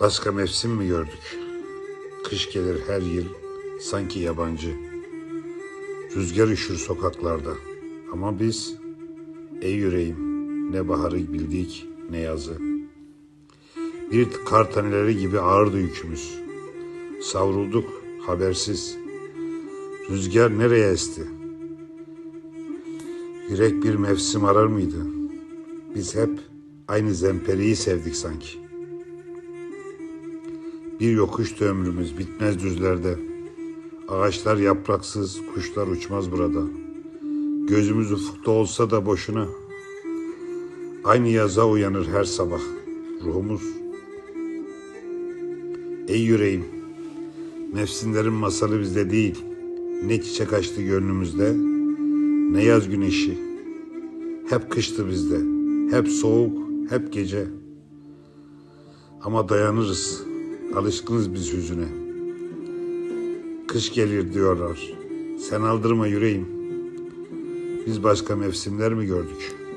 Başka mevsim mi gördük? Kış gelir her yıl sanki yabancı. Rüzgar üşür sokaklarda. Ama biz ey yüreğim ne baharı bildik ne yazı. Bir kar taneleri gibi ağırdı yükümüz. Savrulduk habersiz. Rüzgar nereye esti? Yürek bir mevsim arar mıydı? Biz hep aynı zemperiyi sevdik sanki. Bir yokuştu ömrümüz bitmez düzlerde. Ağaçlar yapraksız, kuşlar uçmaz burada. Gözümüz ufukta olsa da boşuna. Aynı yaza uyanır her sabah ruhumuz. Ey yüreğim, mevsimlerin masalı bizde değil. Ne çiçek açtı gönlümüzde, ne yaz güneşi. Hep kıştı bizde, hep soğuk, hep gece. Ama dayanırız, alışkınız biz hüzüne. Kış gelir diyorlar, sen aldırma yüreğim. Biz başka mevsimler mi gördük?''